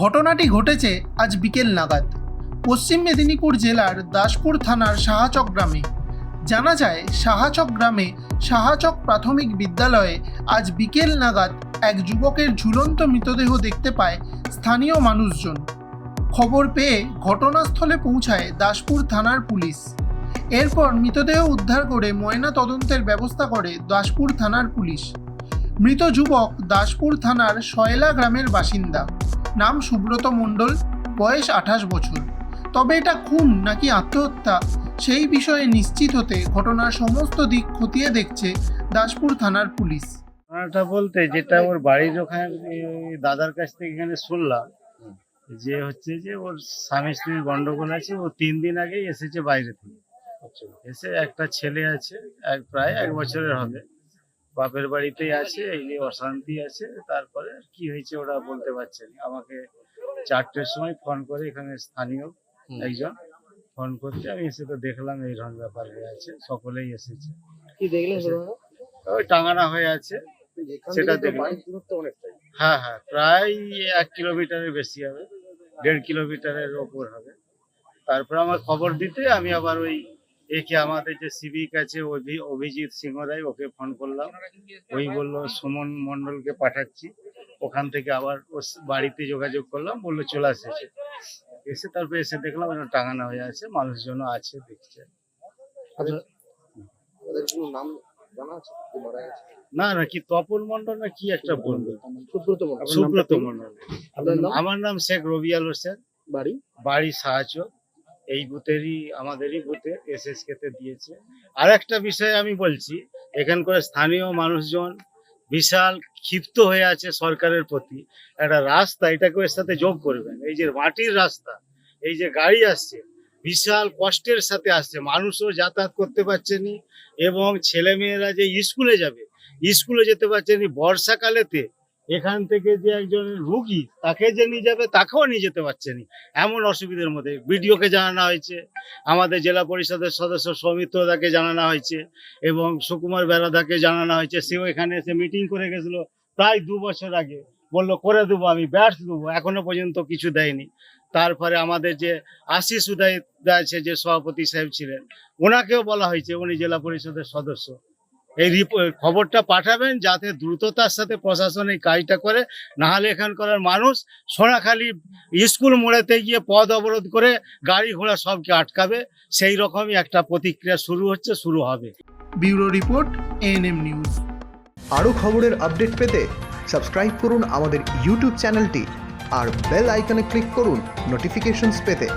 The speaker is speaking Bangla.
ঘটনাটি ঘটেছে আজ বিকেল নাগাদ। পশ্চিম মেদিনীপুর জেলার দাসপুর থানার সাহাচক গ্রামে। জানা যায়, সাহাচক গ্রামে সাহাচক প্রাথমিক বিদ্যালয়ে আজ বিকেল নাগাদ এক যুবকের ঝুলন্ত মৃতদেহ দেখতে পায় স্থানীয় মানুষজন। খবর পেয়ে ঘটনাস্থলে পৌঁছায় দাসপুর থানার পুলিশ। এরপর মৃতদেহ উদ্ধার করে ময়না তদন্তের ব্যবস্থা করে দাসপুর থানার পুলিশ। মৃত যুবক দাসপুর থানার শয়লা গ্রামের বাসিন্দা। নাম সুব্রত মণ্ডল বয়স আঠাশ বছর। তবে এটা খুন নাকি আত্মহত্যা? সেই বিষয়ে নিশ্চিত হতে ঘটনার সমস্ত দিক খতিয়ে দেখছে দাসপুর থানার পুলিশ। ঘটনাটা বলতে যেটা ওর বাড়ির ওখানে দাদার কাছ থেকে এখানে শুনলাম যে হচ্ছে যে ওর স্বামী স্ত্রীর গন্ডগোল আছে ও তিন দিন আগেই এসেছে বাইরে থেকে। এসে একটা ছেলে আছে এক প্রায় এক বছরের হবে। বাপের বাড়িতেই আছে এই যে অশান্তি আছে। তারপরে কি হয়েছে ওরা বলতে পারছে না। আমাকে চারটের সময় ফোন করে এখানে স্থানীয় একজন। ফোন করতে আমি এসে তো দেখলাম এই রকম ব্যাপার হয়ে আছে সকলেই এসেছে। কি দেখলেন ওই টাঙানো হয়ে আছে সেটা দেখলাম। হ্যাঁ হ্যাঁ প্রায় এক কিলোমিটারের বেশি হবে দেড় কিলোমিটারের ওপর হবে। তারপর আমার খবর দিতে আমি আবার ওই একে আমাদের যে সিভিক আছে অভিজিৎ সিংহ রায় ওকে ফোন করলাম। ওই বলল সুমন মন্ডলকে পাঠাচ্ছি। ওখান থেকে আবার ওর বাড়িতে যোগাযোগ করলাম বলল চলে এসেছে এসে তারপর এসে দেখলাম ওটা টাঙানো হয়ে আছে মানুষজন আছে দেখছে। না না কি তপন মন্ডল না কি একটা বলল? সুব্রত মন্ডল আমার নাম শেখ রবিয়াল হোসেন। বাড়ি? বাড়ি সাহায্য এই বুথেরই, আমাদেরই বুথে এসএসকে তে দিয়েছে। আর একটা বিষয় আমি বলছি, এখানকার স্থানীয় মানুষজন বিশাল ক্ষিপ্ত হয়ে আছে সরকারের প্রতি। একটা রাস্তা এটাকে এর সাথে যোগ করবেন। এই যে মাটির রাস্তা, এই যে গাড়ি আসছে, বিশাল কষ্টের সাথে আসছে। মানুষও যাতায়াত করতে পারছে নি এবং ছেলেমেয়েরা যে স্কুলে যাবে, স্কুলে যেতে পারছে নি। বর্ষাকালেতে এখান থেকে যে একজন রুগী তাকে যে নিয়ে যাবে, তাকেও নিয়ে যেতে পারছে না। এমন অসুবিধার মধ্যে বিডিওকে জানানো হয়েছে, আমাদের জেলা পরিষদের সদস্য সৌমিত্র দাকে জানানো হয়েছে এবং সুকুমার বেড়াদাকে জানানো হয়েছে। সেও এখানে এসে মিটিং করে গেছিল প্রায় দু বছর আগে। বলল, করে দেবো, আমি ব্যাটস দেবো, এখনও পর্যন্ত কিছু দেয়নি। তারপরে আমাদের যে আশিস উদয় আছে, যে সভাপতি সাহেব ছিলেন, ওনাকেও বলা হয়েছে, উনি জেলা পরিষদের সদস্য। এই খবরটা পাঠাবেন যাতে দ্রুততার সাথে প্রশাসন এই কাজটা করে। নাহলে এখানকার মানুষ সোনাখালি স্কুল মোড়েতে গিয়ে পথ অবরোধ করে গাড়ি ঘোড়া সবকে আটকাবে। সেই রকমই একটা প্রতিক্রিয়া শুরু হচ্ছে শুরু হবে। Bureau report ANM news. আরও খবরের আপডেট পেতে সাবস্ক্রাইব করুন আমাদের ইউটিউব চ্যানেলটি আর বেল আইকনে ক্লিক করুন নোটিফিকেশনস পেতে।